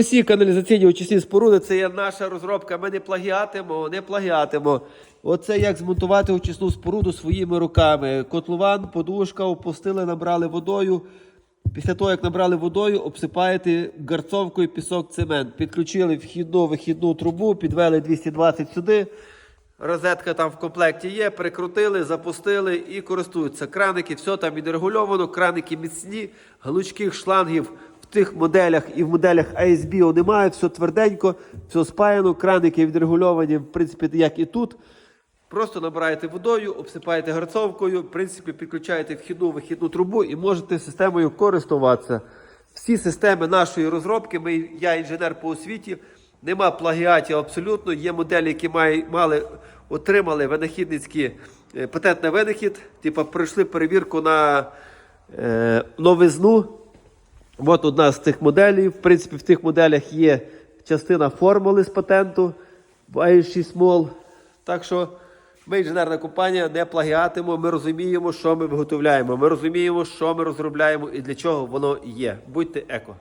Усі каналізаційні очисні споруди це є наша розробка. Ми не плагіатимо, не плагіатимо. Оце як змонтувати очисну споруду своїми руками. Котлован, подушка, опустили, набрали водою. Після того, як набрали водою, обсипаєте гарцовкою пісок цемент. Підключили вхідну вихідну трубу, підвели 220 сюди. Розетка там в комплекті є, прикрутили, запустили і користуються. Краники, все там відрегульовано, краники міцні, галучких шлангів тих моделях і в моделях ASBO немає, все тверденько, все спаяно, краники відрегульовані, в принципі, як і тут. Просто набираєте водою, обсипаєте гарцовкою, в принципі, підключаєте вхідну вихідну трубу і можете системою користуватися. Всі системи нашої розробки, ми, я інженер по освіті, нема плагіатів абсолютно. Є моделі, які має, мали, отримали винахідницькі е, патент на винахід, типу пройшли перевірку на е, новизну. От одна з тих моделей. В принципі, в тих моделях є частина формули з патенту в i6 Small. Так що ми інженерна компанія не плагіатимо, ми розуміємо, що ми виготовляємо. Ми розуміємо, що ми розробляємо і для чого воно є. Будьте еко.